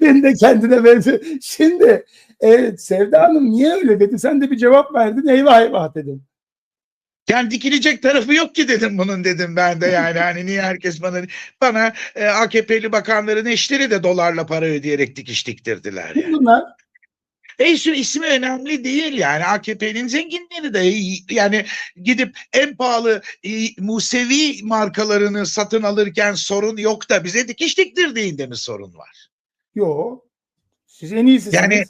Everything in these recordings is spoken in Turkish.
Beni de kendine benziyor. Şimdi evet, Sevda Hanım niye öyle dedi? Sen de bir cevap verdin. Eyvah eyvah dedim. Yani dikilecek tarafı yok ki dedim bunun dedim ben de yani hani niye herkes bana bana e, AKP'li bakanların eşleri de dolarla para ödeyerek dikiş diktirdiler yani. Bunlar E ismi, önemli değil yani AKP'nin zenginleri de yani gidip en pahalı e, Musevi markalarını satın alırken sorun yok da bize dikiş diktirdiğinde mi sorun var? yok. Siz en iyisiniz. Yani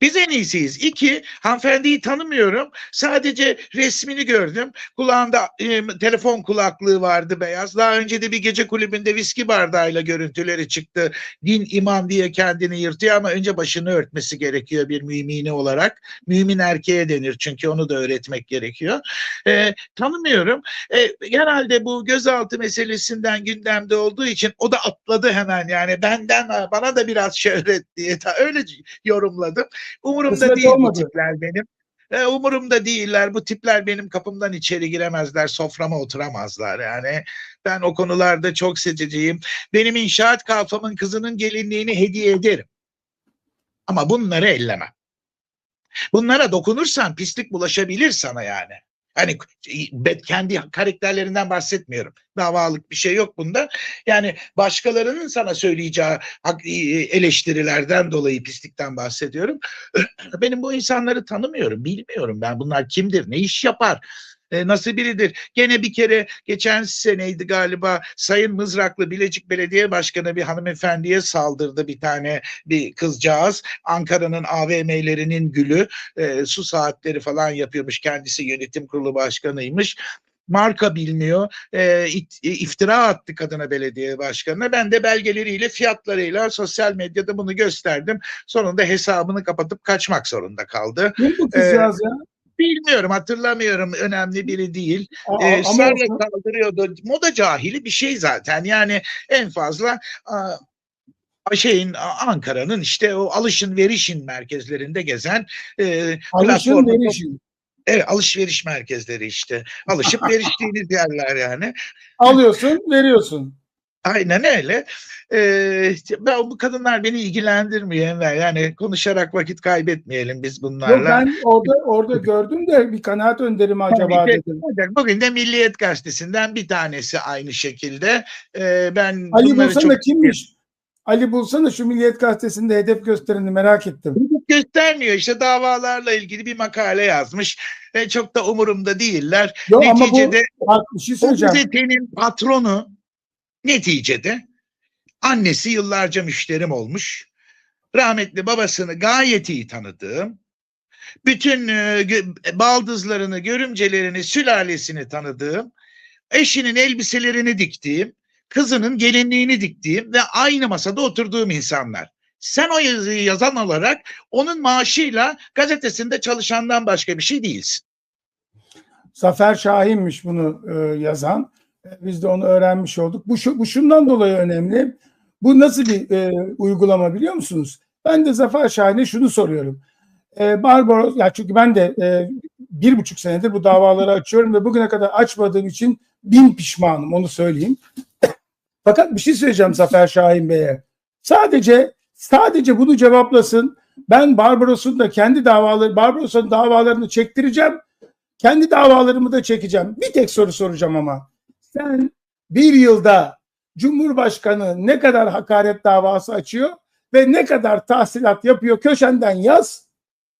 Biz en iyisiyiz. İki, hanımefendiyi tanımıyorum. Sadece resmini gördüm. Kulağında e, telefon kulaklığı vardı beyaz. Daha önce de bir gece kulübünde viski bardağıyla görüntüleri çıktı. Din imam diye kendini yırtıyor ama önce başını örtmesi gerekiyor bir mümini olarak. Mümin erkeğe denir çünkü onu da öğretmek gerekiyor. E, tanımıyorum. E, herhalde bu gözaltı meselesinden gündemde olduğu için o da atladı hemen yani benden bana da biraz şöhret diye öyle yorumladım. Umurumda Kısmet değil olmadı. bu tipler benim. E, umurumda değiller. Bu tipler benim kapımdan içeri giremezler, soframa oturamazlar. Yani ben o konularda çok seçiciyim. Benim inşaat kalfamın kızının gelinliğini hediye ederim. Ama bunları ellemem. Bunlara dokunursan pislik bulaşabilir sana yani. Hani kendi karakterlerinden bahsetmiyorum. Davalık bir şey yok bunda. Yani başkalarının sana söyleyeceği eleştirilerden dolayı pislikten bahsediyorum. Benim bu insanları tanımıyorum, bilmiyorum ben. Bunlar kimdir, ne iş yapar? E, nasıl biridir? Gene bir kere geçen seneydi galiba Sayın Mızraklı Bilecik Belediye Başkanı bir hanımefendiye saldırdı bir tane bir kızcağız. Ankara'nın AVM'lerinin gülü e, su saatleri falan yapıyormuş. Kendisi yönetim kurulu başkanıymış. Marka bilmiyor. E, it- e, iftira attı kadına belediye başkanına. Ben de belgeleriyle, fiyatlarıyla sosyal medyada bunu gösterdim. Sonunda hesabını kapatıp kaçmak zorunda kaldı. kim bu kızcağız ya? Bilmiyorum, hatırlamıyorum. Önemli biri değil. Aa, Ee, olsun. kaldırıyordu. Moda cahili bir şey zaten. Yani en fazla a, şeyin Ankara'nın işte o alışın verişin merkezlerinde gezen e, alışın verişin. Evet, alışveriş merkezleri işte. Alışıp veriştiğiniz yerler yani. Alıyorsun, veriyorsun. Aynen öyle. Ee, ben bu kadınlar beni ilgilendirmiyor Enver. Yani konuşarak vakit kaybetmeyelim biz bunlarla. Yok, ben orada orada gördüm de bir kanaat önderi mi acaba Tabii dedim. Bugün de Milliyet Gazetesi'nden bir tanesi aynı şekilde. Ee, ben Ali bulsana çok kimmiş? Ali bulsana şu Milliyet Gazetesi'nde hedef göstereni merak ettim. göstermiyor. İşte davalarla ilgili bir makale yazmış. ve çok da umurumda değiller. Yok ama bu neticede bak şey o gazetenin patronu neticede annesi yıllarca müşterim olmuş. Rahmetli babasını gayet iyi tanıdığım. Bütün e, baldızlarını, görümcelerini, sülalesini tanıdığım. Eşinin elbiselerini diktiğim. Kızının gelinliğini diktiğim ve aynı masada oturduğum insanlar. Sen o yazıyı yazan olarak onun maaşıyla gazetesinde çalışandan başka bir şey değilsin. Zafer Şahin'miş bunu e, yazan. Biz de onu öğrenmiş olduk. Bu, şu, bu şundan dolayı önemli. Bu nasıl bir e, uygulama biliyor musunuz? Ben de Zafer Şahin'e şunu soruyorum. E, Barbaros, ya çünkü ben de e, bir buçuk senedir bu davaları açıyorum ve bugüne kadar açmadığım için bin pişmanım onu söyleyeyim. Fakat bir şey söyleyeceğim Zafer Şahin Bey'e. Sadece sadece bunu cevaplasın. Ben Barbaros'un da kendi davaları, Barbaros'un davalarını çektireceğim. Kendi davalarımı da çekeceğim. Bir tek soru soracağım ama. Sen bir yılda Cumhurbaşkanı ne kadar hakaret davası açıyor ve ne kadar tahsilat yapıyor köşenden yaz.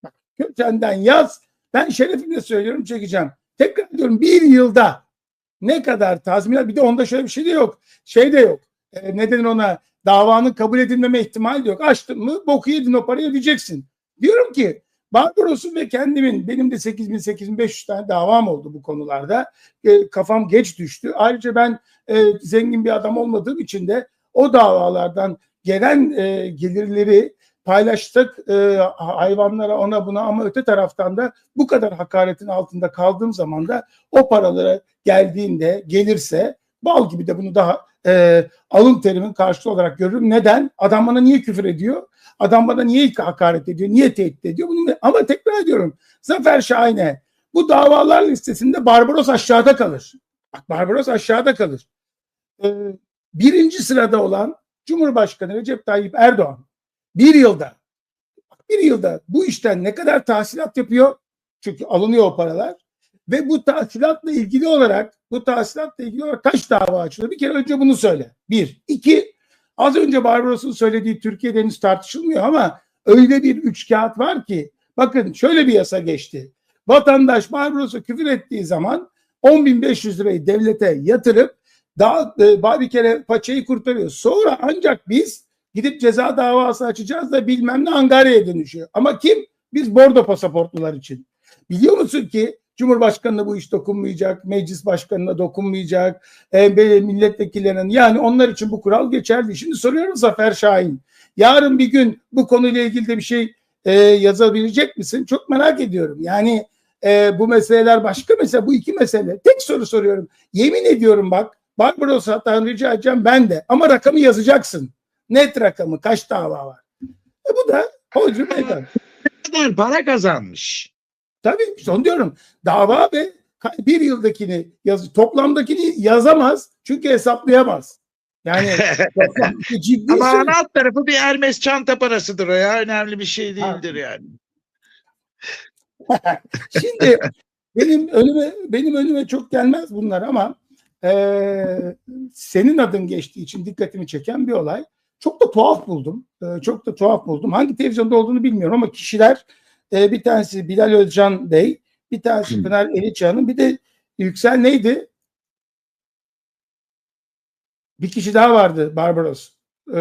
Bak, Köşenden yaz. Ben şerefimle söylüyorum çekeceğim. Tekrar diyorum bir yılda ne kadar tazminat bir de onda şöyle bir şey de yok. Şey de yok. E, ne denir ona davanın kabul edilmeme ihtimali de yok. Açtın mı boku yedin o parayı ödeyeceksin. Diyorum ki Barbaros'un ve kendimin benim de 8000 8500 tane davam oldu bu konularda. E, kafam geç düştü. Ayrıca ben e, zengin bir adam olmadığım için de o davalardan gelen e, gelirleri paylaştık e, hayvanlara ona buna ama öte taraftan da bu kadar hakaretin altında kaldığım zaman da o paralara geldiğinde gelirse bal gibi de bunu daha e, alın terimin karşılığı olarak görürüm. Neden? Adam bana niye küfür ediyor? Adam bana niye hakaret ediyor? Niye tehdit ediyor? Bunu, ama tekrar ediyorum. Zafer Şahin'e bu davalar listesinde Barbaros aşağıda kalır. Bak Barbaros aşağıda kalır. Ee, birinci sırada olan Cumhurbaşkanı Recep Tayyip Erdoğan bir yılda bir yılda bu işten ne kadar tahsilat yapıyor? Çünkü alınıyor o paralar. Ve bu tahsilatla ilgili olarak bu tahsilatla ilgili olarak kaç dava açılıyor? Bir kere önce bunu söyle. Bir. iki az önce Barbaros'un söylediği Türkiye'de henüz tartışılmıyor ama öyle bir üç kağıt var ki bakın şöyle bir yasa geçti. Vatandaş Barbaros'a küfür ettiği zaman 10.500 lirayı devlete yatırıp daha e, bir kere paçayı kurtarıyor. Sonra ancak biz gidip ceza davası açacağız da bilmem ne Angarya'ya dönüşüyor. Ama kim? Biz bordo pasaportlular için. Biliyor musun ki Cumhurbaşkanına bu iş dokunmayacak, meclis başkanına dokunmayacak, e, milletvekillerinin yani onlar için bu kural geçerli. Şimdi soruyorum Zafer Şahin. Yarın bir gün bu konuyla ilgili de bir şey e, yazabilecek misin? Çok merak ediyorum. Yani e, bu meseleler başka mesela bu iki mesele. Tek soru soruyorum. Yemin ediyorum bak Barbaros hatta rica edeceğim ben de ama rakamı yazacaksın. Net rakamı kaç dava var. E, bu da Hodri Meydan. Kadar para kazanmış. Tabii onu diyorum. Dava ve bir yıldakini yaz, toplamdakini yazamaz çünkü hesaplayamaz. Yani ciddi Ama şey. alt tarafı bir Hermes çanta parasıdır o ya. Önemli bir şey değildir ha. yani. Şimdi benim önüme benim önüme çok gelmez bunlar ama e, senin adın geçtiği için dikkatimi çeken bir olay. Çok da tuhaf buldum. E, çok da tuhaf buldum. Hangi televizyonda olduğunu bilmiyorum ama kişiler e, bir tanesi Bilal Özcan Bey, bir tanesi Pınar Eliçağ'ın, bir de Yüksel neydi? Bir kişi daha vardı Barbaros. Ee,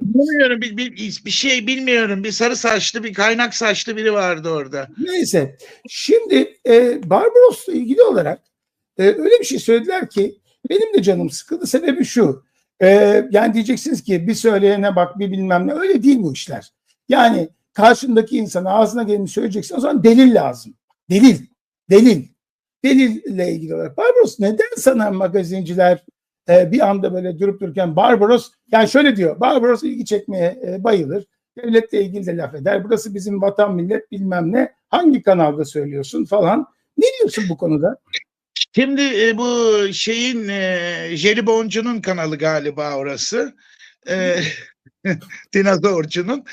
bilmiyorum bir, bir, bir şey bilmiyorum. Bir sarı saçlı bir kaynak saçlı biri vardı orada. Neyse. Şimdi e, Barbaros'la ilgili olarak e, öyle bir şey söylediler ki benim de canım sıkıldı. Sebebi şu. E, yani diyeceksiniz ki bir söyleyene bak bir bilmem ne. Öyle değil bu işler. Yani karşındaki insana ağzına geleni söyleyeceksin o zaman delil lazım. Delil. Delil. Delille ilgili olarak. Barbaros neden sana magazinciler e, bir anda böyle durup dururken Barbaros yani şöyle diyor. Barbaros ilgi çekmeye e, bayılır. Devletle ilgili de laf eder. Burası bizim vatan millet bilmem ne. Hangi kanalda söylüyorsun falan. Ne diyorsun bu konuda? Şimdi e, bu şeyin e, Jeliboncu'nun kanalı galiba orası. E, Dinozorcu'nun.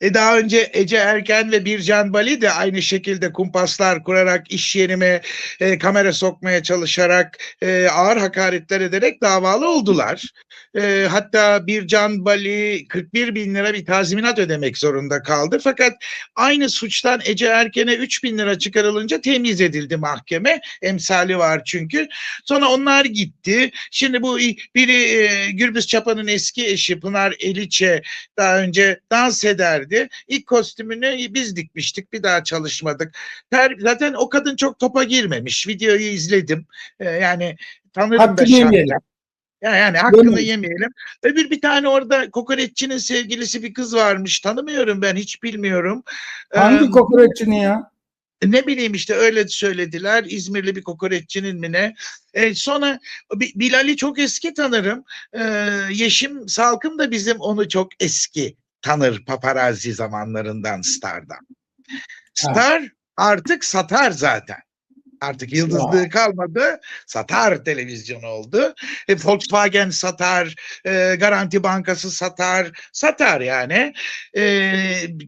E daha önce Ece Erken ve Bircan Bali de aynı şekilde kumpaslar kurarak iş yerime e, kamera sokmaya çalışarak e, ağır hakaretler ederek davalı oldular. E, hatta Bircan Bali 41 bin lira bir tazminat ödemek zorunda kaldı. Fakat aynı suçtan Ece Erken'e 3 bin lira çıkarılınca temiz edildi mahkeme. Emsali var çünkü. Sonra onlar gitti. Şimdi bu biri e, Gürbüz Çapa'nın eski eşi Pınar Eliçe daha önce dans ederdi verdi. İlk kostümünü biz dikmiştik. Bir daha çalışmadık. Ter, zaten o kadın çok topa girmemiş. Videoyu izledim. Ee, yani tanırım Hakkını da yemeyelim. Yani, yani hakkını yemeyelim. Öbür bir tane orada kokoreççinin sevgilisi bir kız varmış. Tanımıyorum ben hiç bilmiyorum. Hangi ee, kokoreççinin ya? Ne bileyim işte öyle söylediler. İzmirli bir kokoreççinin mi ne? E, sonra Bilal'i çok eski tanırım. E, Yeşim Salkım da bizim onu çok eski tanır paparazzi zamanlarından Star'dan. Star artık satar zaten. Artık yıldızlığı kalmadı. Satar televizyon oldu. E, Volkswagen satar, e, Garanti Bankası satar, satar yani. E,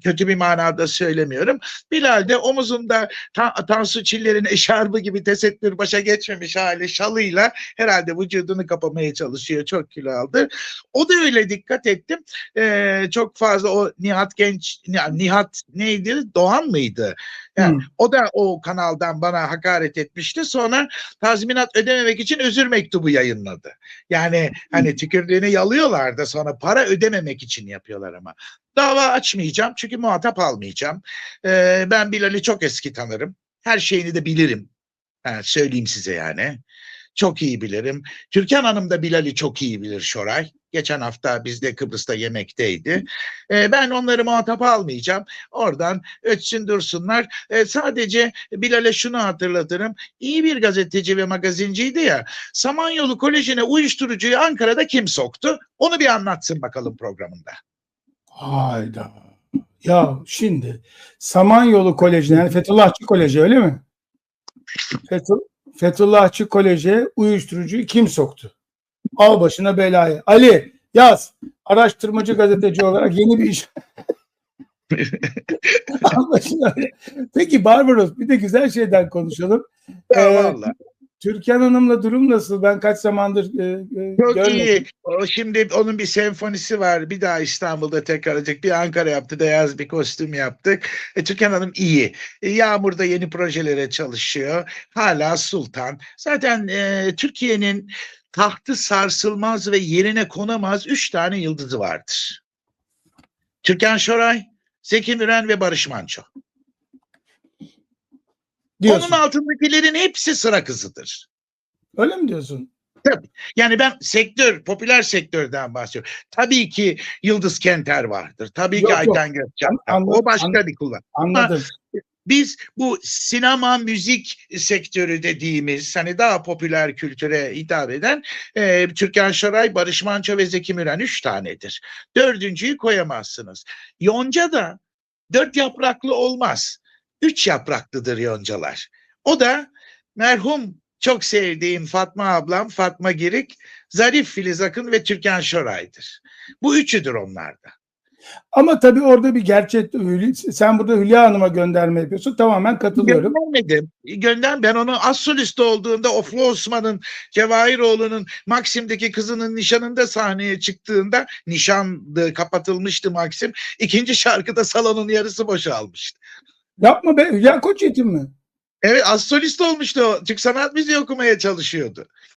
kötü bir manada söylemiyorum. Bilal de omuzunda ta, Tansu Çiller'in eşarbı gibi tesettür başa geçmemiş hali şalıyla herhalde vücudunu kapamaya çalışıyor. Çok kilo aldı. O da öyle dikkat ettim. E, çok fazla o Nihat Genç, Nihat neydi? Doğan mıydı? Yani hmm. O da o kanaldan bana hakaret etmişti. Sonra tazminat ödememek için özür mektubu yayınladı. Yani hani tükürdüğünü yalıyorlar da sonra para ödememek için yapıyorlar ama. Dava açmayacağım çünkü muhatap almayacağım. Ee, ben Bilal'i çok eski tanırım. Her şeyini de bilirim. Ha, söyleyeyim size yani. Çok iyi bilirim. Türkan Hanım da Bilal'i çok iyi bilir Şoray. Geçen hafta bizde Kıbrıs'ta yemekteydi. E, ben onları muhatap almayacağım. Oradan ötsün dursunlar. E, sadece Bilal'e şunu hatırlatırım. İyi bir gazeteci ve magazinciydi ya. Samanyolu Koleji'ne uyuşturucuyu Ankara'da kim soktu? Onu bir anlatsın bakalım programında. Hayda. Ya şimdi Samanyolu Koleji'ne yani Fethullahçı Koleji öyle mi? Fethullah, Fethullahçı Kolej'e uyuşturucuyu kim soktu? Al başına belayı. Ali Yaz. Araştırmacı gazeteci olarak yeni bir iş. Anlaşılan. Peki Barbaros bir de güzel şeyden konuşalım. Ya Ee, vallahi. Türkan Hanım'la durum nasıl? Ben kaç zamandır e, e, Çok görmedim. iyi. O şimdi onun bir senfonisi var. Bir daha İstanbul'da tekrar edecek. Bir Ankara yaptı. Beyaz bir kostüm yaptık. E, Türkan Hanım iyi. E, Yağmur da yeni projelere çalışıyor. Hala sultan. Zaten e, Türkiye'nin tahtı sarsılmaz ve yerine konamaz üç tane yıldızı vardır. Türkan Şoray, Zeki Müren ve Barış Manço. Diyorsun. Onun altındakilerin hepsi sıra kızıdır. Öyle mi diyorsun? Yani ben sektör, popüler sektörden bahsediyorum. Tabii ki Yıldız Kenter vardır. Tabii Yok, ki. Ayten Gökçen. O başka anladım. bir kullan. Anladım. Biz bu sinema müzik sektörü dediğimiz hani daha popüler kültüre hitap eden e, Türkan Şoray, Barış Manço ve Zeki Müren üç tanedir. Dördüncüyü koyamazsınız. Yonca da dört yapraklı olmaz. Üç yapraklıdır yoncalar. O da merhum çok sevdiğim Fatma ablam Fatma Girik, Zarif Filiz Akın ve Türkan Şoray'dır. Bu üçüdür onlarda. Ama tabii orada bir gerçek sen burada Hülya Hanım'a gönderme yapıyorsun. Tamamen katılıyorum. Göndermedim. Gönder ben onu az solist olduğunda Oflu Osman'ın Cevahiroğlu'nun Maksim'deki kızının nişanında sahneye çıktığında nişandı kapatılmıştı Maksim. İkinci şarkıda salonun yarısı boşalmıştı. Yapma be Hülya Koçyiğit'in mi? Evet az olmuştu o. Türk sanat müziği okumaya çalışıyordu.